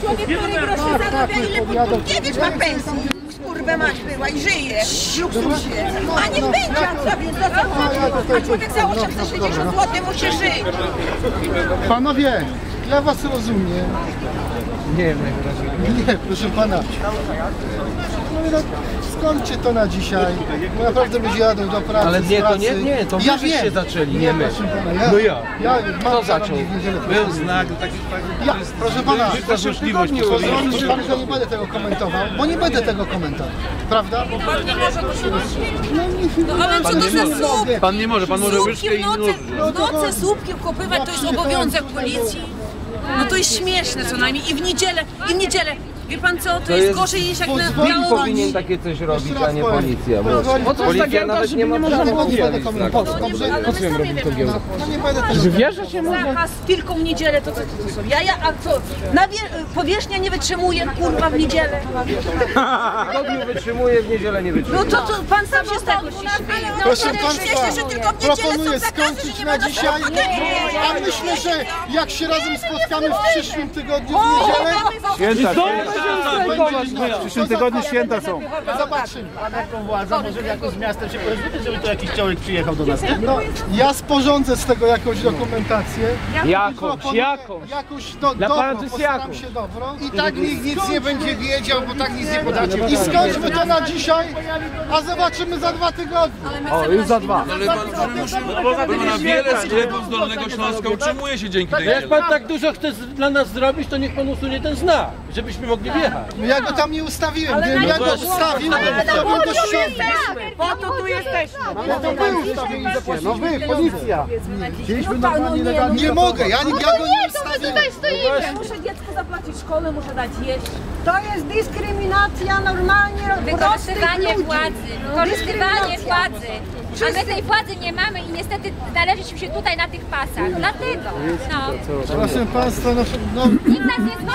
Człowiek, który groszy zarabia, ile Budkiewicz ma pensji. Kurwę mać była i żyje w luksusie. A nie będzie, więc to co? A człowiek za 860 zł musi żyć. Panowie, ja was rozumiem. Nie wiem najwyraźniej. Nie, proszę pana. No, no, skończcie to na dzisiaj, bo naprawdę ludzie jadą do pracy. Ale nie, to nie, nie, to ja wiem. zaczęli, nie my. proszę pana, ja, No ja. ja mam Kto zaczął? Był znak, taki Ja, proszę pana, złośliwość pozwoli posłowi. mi pan, że nie będę tego komentował, bo nie będę tego komentował. Prawda? Pan nie może to się No ale co to za słup? Pan nie może, pan może łyżkę i nóż. w nocy słupki wkopywać to jest obowiązek policji. No to jest śmieszne co najmniej. I w niedzielę, i w niedzielę. Wie pan co, to, jest, jest- gorzej niż jak na Pozwoli Kim biało... powinien takie coś robić, a nie policja? Nawet nie ma Ja prawa tego nie. Dobrze? Ale my sami wiemy. No, no nie będę tego Wierzę się Zakaz tylko w niedzielę, to co to, to są jaja, a co? Na wie, powierzchnia nie wytrzymuje, kurwa, w niedzielę. W tygodniu wytrzymuje, w niedzielę nie wytrzymuje. No to, to pan sam się z tego śmieje. No, Proszę Państwa, że proponuję że skończyć na można dzisiaj, a myślę, że jak się razem spotkamy w przyszłym tygodniu w niedzielę, w przyszłym tygodniu święta są. Zobaczymy. Pan jaką władzę, może jakoś z miastem się porozumieć, żeby tu jakiś człowiek przyjechał do nas? No, ja sporządzę z tego jakąś dokumentację. Jakąś, jakąś. Jakąś do, Dla to jest postaram jakąś. się dobrą. I tak nikt nic nie będzie wiedział, bo tak nic nie podacie. I skończmy to na dzisiaj, a zobaczymy za dwa tygodnie. O, już za dwa. Ale na wiele sklepów z Dolnego Śląska utrzymuje się dzięki tej Jak pan tak dużo chce dla nas zrobić, to niech pan usunie ten znak, żebyśmy mogli wjechać. No Ja go tam nie ustawiłem, gdybym ja go ustawił, to bym go ściągnął. Po to tu jesteśmy. No to wy ustawiliście, no wy, policja. Chcieliśmy normalnie legalnie. Nie mogę, ja, go nie ustawiłem. Muszę dziecku zapłacić szkołę, muszę dać jeść. To jest dyskryminacja normalnie Wykorzystywanie władzy, wykorzystywanie władzy. A my tej władzy nie mamy i niestety należy się tutaj na tych pasach. Dlatego. No. Proszę Państwa, no, no Nikt nas nie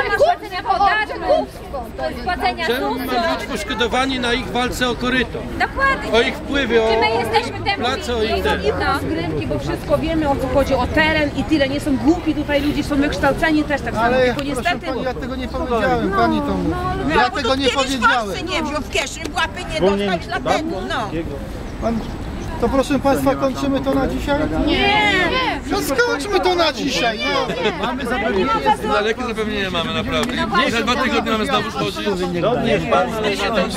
podatków, płacenia Czemu mamy być poszkodowani na ich walce o koryto? Dokładnie. O ich wpływy, o Czy my jesteśmy temu place, o ich. No. Zgrywki, bo wszystko wiemy o co chodzi, o teren i tyle. Nie są głupi tutaj ludzie, są wykształceni też tak samo. ale niestety... Pani, ja tego nie powiedziałem, Pani to mówi. Ja tego nie powiedziałem. nie wziął w kieszeni, w łapy nie dostał szlapetu, no. Pan, to proszę Państwa, kończymy to na dzisiaj? Nie! No skończmy to na dzisiaj, no. Mamy zapewnienie Dalekie zapewnienie mamy naprawdę. Za dwa tygodnie mamy znowu chodzić. Niech pan ale się tam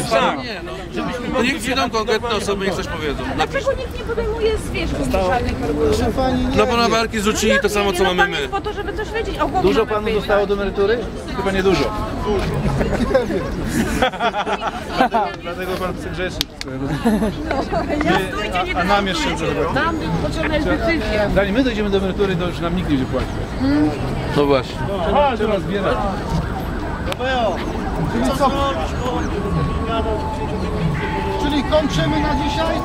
no. To niech przyjdą konkretne osoby i coś powiedzą. Dlaczego nikt nie podejmuje zwierząt żadnych? Proszę Pani, nie. No bo na barki zrzucili to samo co mamy my. Po to, żeby coś wiedzieć. O, Dużo panu zostało do emerytury? Chyba nie dużo. Dlatego pan chce grzeszyć. A, a nam jeszcze trochę. Nam potrzebna jest decyzja. Zanim my dojdziemy do emerytury, to już nam nikt nie będzie płacił. No właśnie. Trzeba zbierać. Czyli co? Czyli kończymy na dzisiaj?